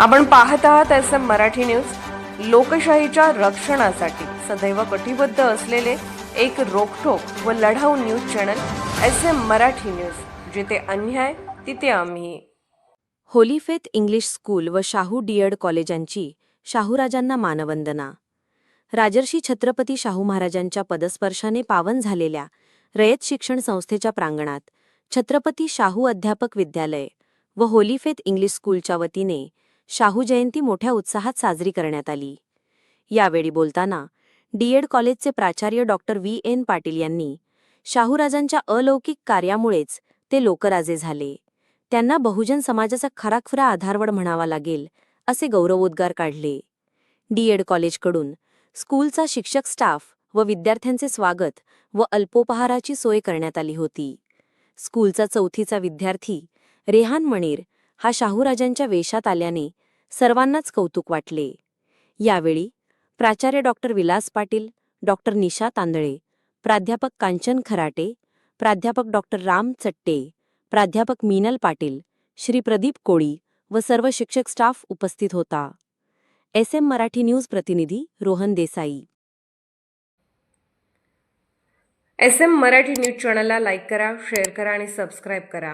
आपण पाहत आहात एस एम मराठी न्यूज. लोकशाहीच्या रक्षणासाठी सदैव कटिबद्ध असलेले एक रोखठोक व लढाऊ news channel S M Marathi news. जिथे अन्याय तिथे आम्ही. होलीफेत इंग्लिश स्कूल व शाहू डीएड कॉलेजांची शाहूराजांना मानवंदना. राजर्षी छत्रपती शाहू महाराजांच्या पदस्पर्शाने पावन झालेल्या रयत शिक्षण संस्थेच्या प्रांगणात छत्रपती शाहू अध्यापक विद्यालय व होलीफेत इंग्लिश स्कूलच्या वतीने शाहू जयंती मोठ्या उत्साहात साजरी करण्यात आली. यावेळी बोलताना डीएड कॉलेजचे प्राचार्य डॉक्टर व्ही एन पाटील यांनी शाहूराजांच्या अलौकिक कार्यामुळेच ते लोकराजे झाले. त्यांना बहुजन समाजाचा खराखुरा आधारवड म्हणावा लागेल असे गौरवोद्गार काढले. डीएड कॉलेजकडून स्कूलचा शिक्षक स्टाफ व विद्यार्थ्यांचे स्वागत व अल्पोपहाराची सोय करण्यात आली होती. स्कूलचा चौथीचा विद्यार्थी रेहान मणीर हा शाहूराजांच्या वेशात आल्याने सर्वांनाच कौतुक वाटले. यावेळी प्राचार्य डॉक्टर विलास पाटील डॉक्टर निशा तांदळे प्राध्यापक कांचन खराटे प्राध्यापक डॉक्टर राम चट्टे प्राध्यापक मीनल पाटील श्री प्रदीप कोळी व सर्व शिक्षक स्टाफ उपस्थित होता. एस एम मराठी न्यूज प्रतिनिधी Rohan Desai. S M Marathi news चॅनलला लाईक करा शेअर करा आणि सबस्क्राईब करा.